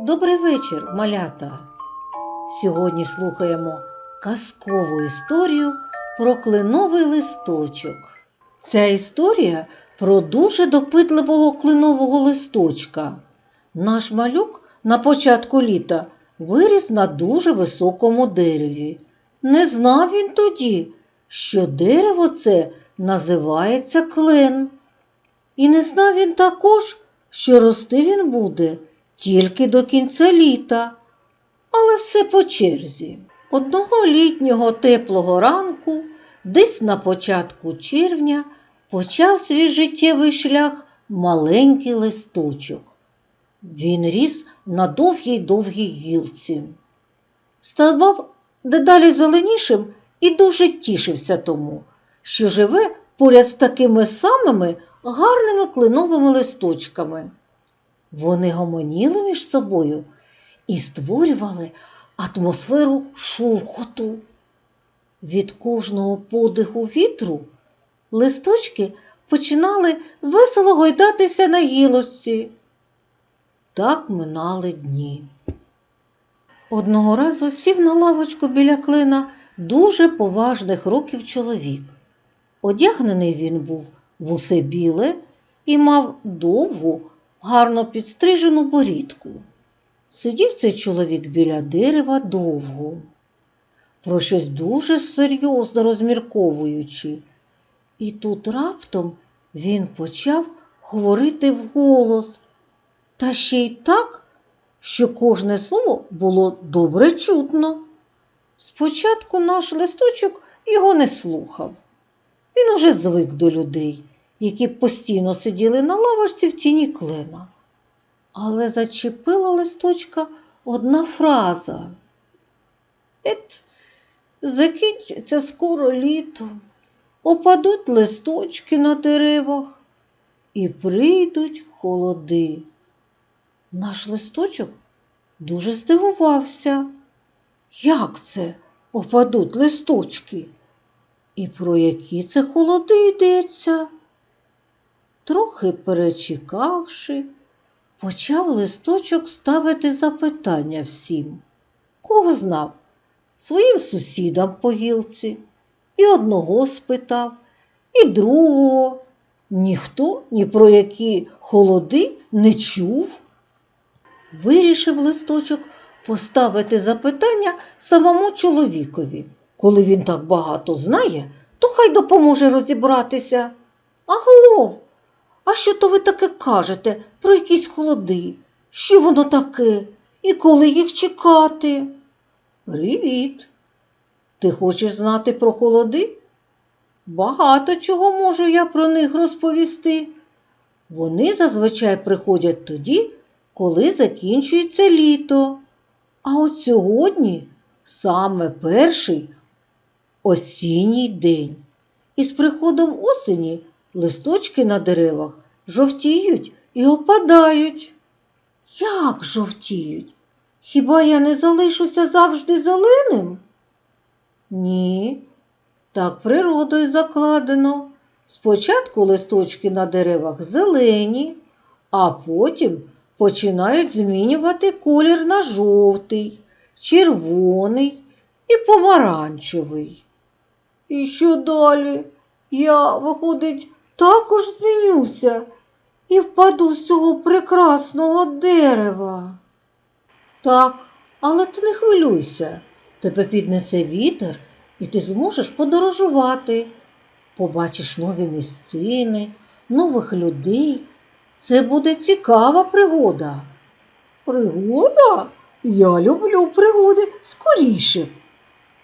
Добрий вечір, малята! Сьогодні слухаємо казкову історію про кленовий листочок. Ця історія про дуже допитливого кленового листочка. Наш малюк на початку літа виріс на дуже високому дереві. Не знав він тоді, що дерево це називається клен. І не знав він також, що рости він буде тільки до кінця літа, але все по черзі. Одного літнього теплого ранку, десь на початку червня, почав свій життєвий шлях маленький листочок. Він ріс на довгій довгій гілці. Ставав дедалі зеленішим і дуже тішився тому, що живе поряд з такими самими гарними кленовими листочками. Вони гомоніли між собою і створювали атмосферу шурхоту. Від кожного подиху вітру листочки починали весело гойдатися на гілочці. Так минали дні. Одного разу сів на лавочку біля клина дуже поважних років чоловік. Одягнений він був в усе біле і мав довгу, гарно підстрижену борідку. Сидів цей чоловік біля дерева довго, про щось дуже серйозно розмірковуючи. І тут раптом він почав говорити вголос, та ще й так, що кожне слово було добре чутно. Спочатку наш листочок його не слухав. Він уже звик до людей, які постійно сиділи на лавочці в тіні клена. Але зачепила листочка одна фраза. Ет, закінчиться скоро літо, опадуть листочки на деревах і прийдуть холоди. Наш листочок дуже здивувався. Як це опадуть листочки? І про які це холоди йдеться? Трохи перечекавши, почав листочок ставити запитання всім. Кого знав? Своїм сусідам по гілці. І одного спитав, і другого. Ніхто ні про які холоди не чув. Вирішив листочок поставити запитання самому чоловікові. Коли він так багато знає, то хай допоможе розібратися. Аго, а що то ви таке кажете про якісь холоди? Що воно таке? І коли їх чекати? Привіт. Ти хочеш знати про холоди? Багато чого можу я про них розповісти. Вони зазвичай приходять тоді, коли закінчується літо. А от сьогодні саме перший осінній день. І з приходом осені листочки на деревах жовтіють і опадають. Як жовтіють? Хіба я не залишуся завжди зеленим? Ні, так природою закладено. Спочатку листочки на деревах зелені, а потім починають змінювати колір на жовтий, червоний і помаранчевий. І що далі? Я, виходить, також змінюся і впаду з цього прекрасного дерева. Так, але ти не хвилюйся. Тебе піднесе вітер, і ти зможеш подорожувати. Побачиш нові місцини, нових людей. Це буде цікава пригода. Пригода? Я люблю пригоди скоріше.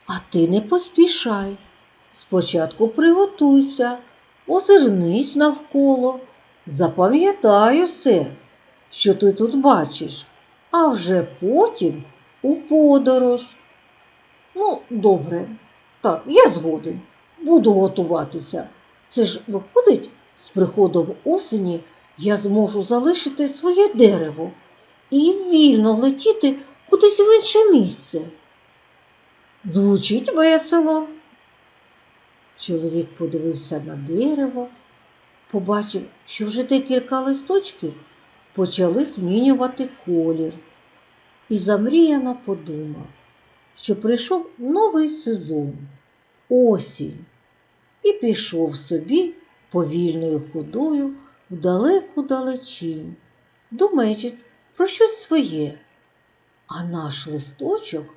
А ти не поспішай. Спочатку приготуйся, озирнись навколо, запам'ятай усе, що ти тут бачиш, а вже потім у подорож. Ну, добре, так, я згоден, буду готуватися. Це ж виходить, з приходом осені я зможу залишити своє дерево і вільно летіти кудись в інше місце. Звучить весело. Чоловік подивився на дерево, побачив, що вже декілька листочків почали змінювати колір. і замріяно подумав, що прийшов новий сезон, осінь, і пішов собі повільною ходою в далеку далечінь, думаючи про щось своє. А наш листочок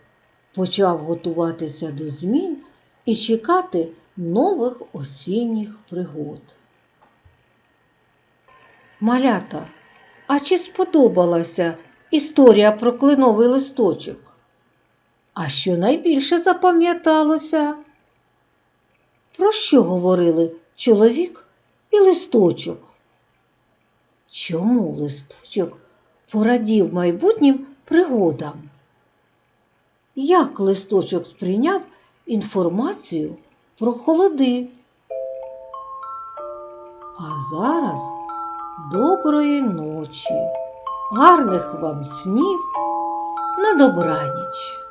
почав готуватися до змін і чекати нових осінніх пригод. Малята, а чи сподобалася історія про кленовий листочок? А що найбільше запам'яталося? Про що говорили чоловік і листочок? Чому листочок порадів майбутнім пригодам? Як листочок сприйняв інформацію про холоди? А зараз доброї ночі, гарних вам снів на добраніч.